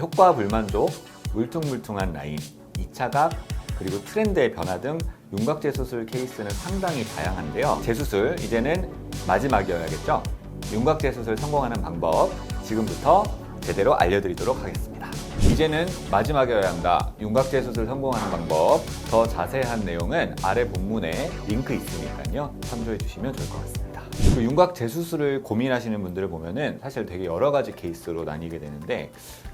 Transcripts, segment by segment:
효과 불만족, 울퉁불퉁한 라인, 2차각, 그리고 트렌드의 변화 등 윤곽 재수술 케이스는 상당히 다양한데요. 재수술 이제는 마지막이어야겠죠. 윤곽 재수술 성공하는 방법 지금부터 제대로 알려드리도록 하겠습니다. 이제는 마지막이어야 한다. 윤곽 재수술 성공하는 방법 더 자세한 내용은 아래 본문에 링크 있으니까요. 참조해 주시면 좋을 것 같습니다. 그 윤곽 재수술을 고민하시는 분들을 보면은 사실 되게 여러 가지 케이스로 나뉘게 되는데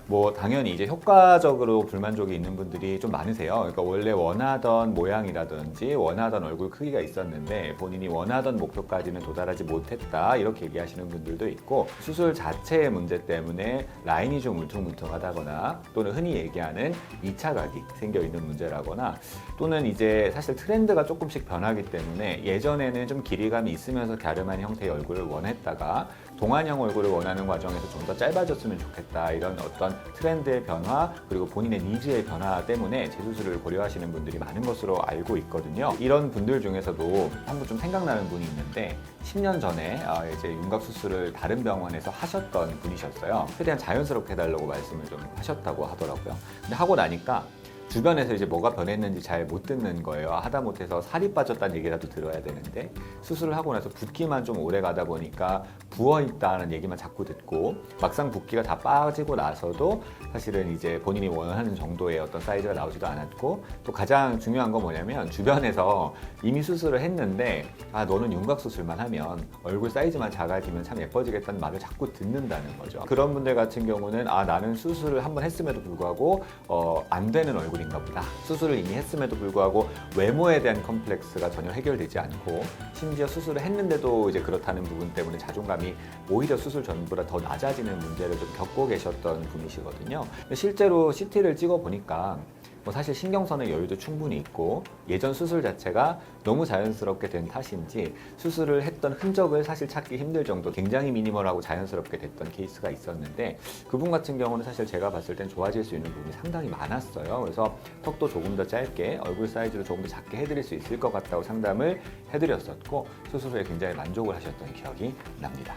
뭐 당연히 이제 효과적으로 불만족이 있는 분들이 좀 많으세요. 그러니까 원래 원하던 모양이라든지 원하던 얼굴 크기가 있었는데 본인이 원하던 목표까지는 도달하지 못했다 이렇게 얘기하시는 분들도 있고 수술 자체의 문제 때문에 라인이 좀 울퉁불퉁하다거나 또는 흔히 얘기하는 2차 각이 생겨 있는 문제라거나 또는 이제 사실 트렌드가 조금씩 변하기 때문에 예전에는 좀 길이감이 있으면서 갸름한 형태의 얼굴을 원했다가 동안형 얼굴을 원하는 과정에서 좀 더 짧아졌으면 좋겠다 이런 어떤 트렌드의 변화 그리고 본인의 니즈의 변화 때문에 재수술을 고려하시는 분들이 많은 것으로 알고 있거든요. 이런 분들 중에서도 한 분 좀 생각나는 분이 있는데 10년 전에 아, 이제 윤곽 수술을 다른 병원에서 하셨던 분이셨어요. 최대한 자연스럽게 해달라고 말씀을 좀 하셨다고 하더라고요. 근데 하고 나니까 주변에서 이제 뭐가 변했는지 잘 못 듣는 거예요. 하다 못해서 살이 빠졌다는 얘기라도 들어야 되는데 수술을 하고 나서 붓기만 좀 오래 가다 보니까 부어 있다는 얘기만 자꾸 듣고 막상 붓기가 다 빠지고 나서도 사실은 이제 본인이 원하는 정도의 어떤 사이즈가 나오지도 않았고 또 가장 중요한 건 뭐냐면 주변에서 이미 수술을 했는데 아 너는 윤곽 수술만 하면 얼굴 사이즈만 작아지면 참 예뻐지겠다는 말을 자꾸 듣는다는 거죠. 그런 분들 같은 경우는 아 나는 수술을 한번 했음에도 불구하고 어, 안 되는 얼굴 인가 보다. 수술을 이미 했음에도 불구하고 외모에 대한 컴플렉스가 전혀 해결되지 않고 심지어 수술을 했는데도 이제 그렇다는 부분 때문에 자존감이 오히려 수술 전보다 더 낮아지는 문제를 좀 겪고 계셨던 분이시거든요. 실제로 CT를 찍어 보니까 뭐 사실 신경선의 여유도 충분히 있고 예전 수술 자체가 너무 자연스럽게 된 탓인지 수술을 했던 흔적을 사실 찾기 힘들 정도 굉장히 미니멀하고 자연스럽게 됐던 케이스가 있었는데 그분 같은 경우는 사실 제가 봤을 땐 좋아질 수 있는 부분이 상당히 많았어요. 그래서 턱도 조금 더 짧게 얼굴 사이즈도 조금 더 작게 해드릴 수 있을 것 같다고 상담을 해드렸었고 수술 후에 굉장히 만족을 하셨던 기억이 납니다.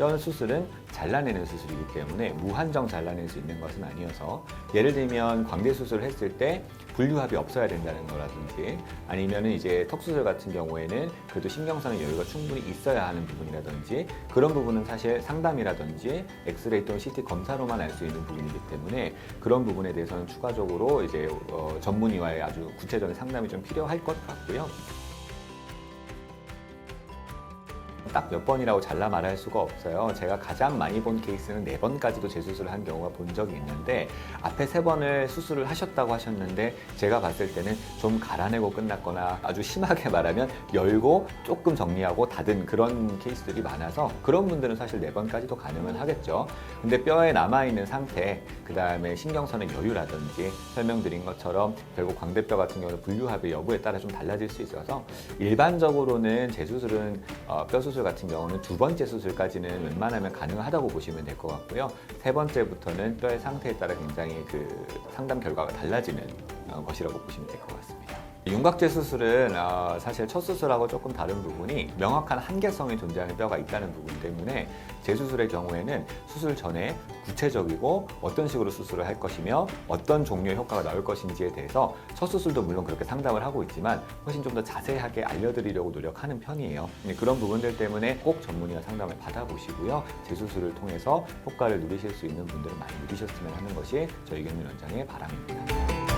뼈 수술은 잘라내는 수술이기 때문에 무한정 잘라낼 수 있는 것은 아니어서 예를 들면 광대 수술을 했을 때 분류합이 없어야 된다는 거라든지 아니면 이제 턱 수술 같은 경우에는 그래도 신경선의 여유가 충분히 있어야 하는 부분이라든지 그런 부분은 사실 상담이라든지 엑스레이 또는 CT 검사로만 알 수 있는 부분이기 때문에 그런 부분에 대해서는 추가적으로 이제 어, 전문의와의 아주 구체적인 상담이 좀 필요할 것 같고요. 딱 몇 번이라고 잘라 말할 수가 없어요. 제가 가장 많이 본 케이스는 네 번까지도 재수술을 한 경우가 본 적이 있는데 앞에 세 번을 수술을 하셨다고 하셨는데 제가 봤을 때는 좀 갈아내고 끝났거나 아주 심하게 말하면 열고 조금 정리하고 닫은 그런 케이스들이 많아서 그런 분들은 사실 네 번까지도 가능은 하겠죠. 근데 뼈에 남아있는 상태, 그 다음에 신경선의 여유라든지 설명드린 것처럼 결국 광대뼈 같은 경우는 분류합의 여부에 따라 좀 달라질 수 있어서 일반적으로는 재수술은 어, 뼈 수술 같은 경우는 두 번째 수술까지는 웬만하면 가능하다고 보시면 될 것 같고요. 세 번째부터는 뼈의 상태에 따라 굉장히 그 상담 결과가 달라지는 어, 것이라고 보시면 될 것 같습니다. 윤곽재 수술은 어, 사실 첫 수술하고 조금 다른 부분이 명확한 한계성이 존재하는 뼈가 있다는 부분 때문에 재수술의 경우에는 수술 전에 구체적이고 어떤 식으로 수술을 할 것이며 어떤 종류의 효과가 나올 것인지에 대해서 첫 수술도 물론 그렇게 상담을 하고 있지만 훨씬 좀 더 자세하게 알려드리려고 노력하는 편이에요. 네, 그런 부분들 때문에 꼭 전문의와 상담을 받아보시고요. 재수술을 통해서 효과를 누리실 수 있는 분들은 많이 누리셨으면 하는 것이 저희 경민 원장의 바람입니다.